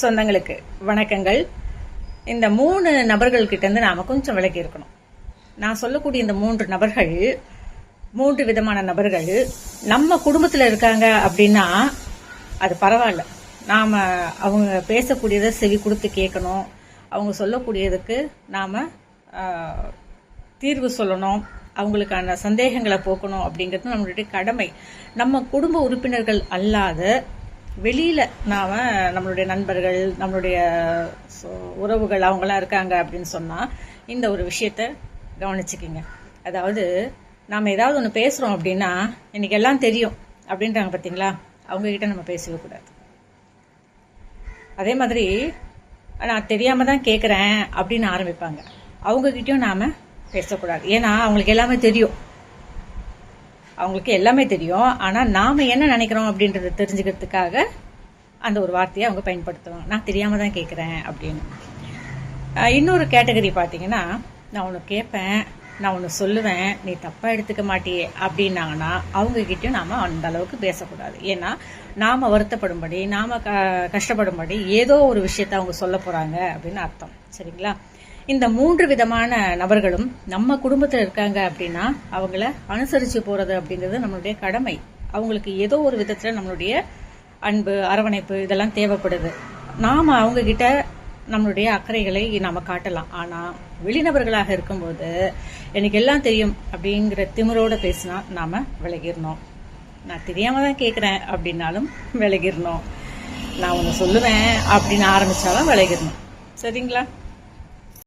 சொந்தங்களுக்கு வணக்கங்கள். இந்த மூணு நபர்கள் கிட்ட நாம கொஞ்சம் விலகி இருக்கணும். நான் சொல்லக்கூடிய இந்த மூன்று நபர்கள் மூன்று விதமான நபர்கள் நம்ம குடும்பத்தில் இருக்காங்க அப்படின்னா அது பரவாயில்ல. நாம அவங்க பேசக்கூடியதை செவி கொடுத்து கேட்கணும். அவங்க சொல்லக்கூடியதுக்கு நாம தீர்வு சொல்லணும். அவங்களுக்கான சந்தேகங்களை போக்கணும் அப்படிங்கிறது நம்மளுடைய கடமை. நம்ம குடும்ப உறுப்பினர்கள் அல்லாத வெளியில் நாம் நம்மளுடைய நண்பர்கள் நம்மளுடைய உறவுகள் அவங்களாம் இருக்காங்க அப்படின்னு சொன்னால் இந்த ஒரு விஷயத்த கவனிச்சுக்கிங்க. அதாவது நாம் ஏதாவது ஒன்று பேசுகிறோம் அப்படின்னா இன்றைக்கி எல்லாம் தெரியும் அப்படின்றாங்க பார்த்தீங்களா அவங்கக்கிட்ட நம்ம பேசவே கூடாது. அதே மாதிரி நான் தெரியாமல் தான் கேட்குறேன் அப்படின்னு ஆரம்பிப்பாங்க. அவங்கக்கிட்டையும் நாம் பேசக்கூடாது. ஏன்னா அவங்களுக்கு எல்லாமே தெரியும். அவங்களுக்கு எல்லாமே தெரியும். ஆனால் நாம் என்ன நினைக்கிறோம் அப்படின்றத தெரிஞ்சுக்கிறதுக்காக அந்த ஒரு வார்த்தையை அவங்க பயன்படுத்துவாங்க. நான் தெரியாமல் தான் கேட்குறேன் அப்படின்னு. இன்னொரு கேட்டகரி பார்த்தீங்கன்னா நான் ஒன்று கேட்பேன் நான் ஒன்று சொல்லுவேன் நீ தப்பாக எடுத்துக்க மாட்டியே அப்படின்னாங்கன்னா அவங்கக்கிட்டையும் நாம் அந்த அளவுக்கு பேசக்கூடாது. ஏன்னா நாம் வருத்தப்படும்படி நாம் க கஷ்டப்படும்படி ஏதோ ஒரு விஷயத்த அவங்க சொல்ல போகிறாங்க அப்படின்னு அர்த்தம். சரிங்களா? இந்த மூன்று விதமான நபர்களும் நம்ம குடும்பத்தில் இருக்காங்க அப்படின்னா அவங்கள அனுசரிச்சு போறது அப்படிங்கிறது நம்மளுடைய கடமை. அவங்களுக்கு ஏதோ ஒரு விதத்துல நம்மளுடைய அன்பு அரவணைப்பு இதெல்லாம் தேவைப்படுது. நாம அவங்க கிட்ட நம்மளுடைய அக்கறைகளை நாம காட்டலாம். ஆனா வெளிநபர்களாக இருக்கும்போது எனக்கு எல்லாம் தெரியும் அப்படிங்கிற திமிரோட பேசினா நாம விலகிடணும். நான் தெரியாம தான் கேட்குறேன் அப்படின்னாலும் விலகிடணும். நான் ஒன்று சொல்லுவேன் அப்படின்னு ஆரம்பிச்சாலும் விலகிடணும். சரிங்களா?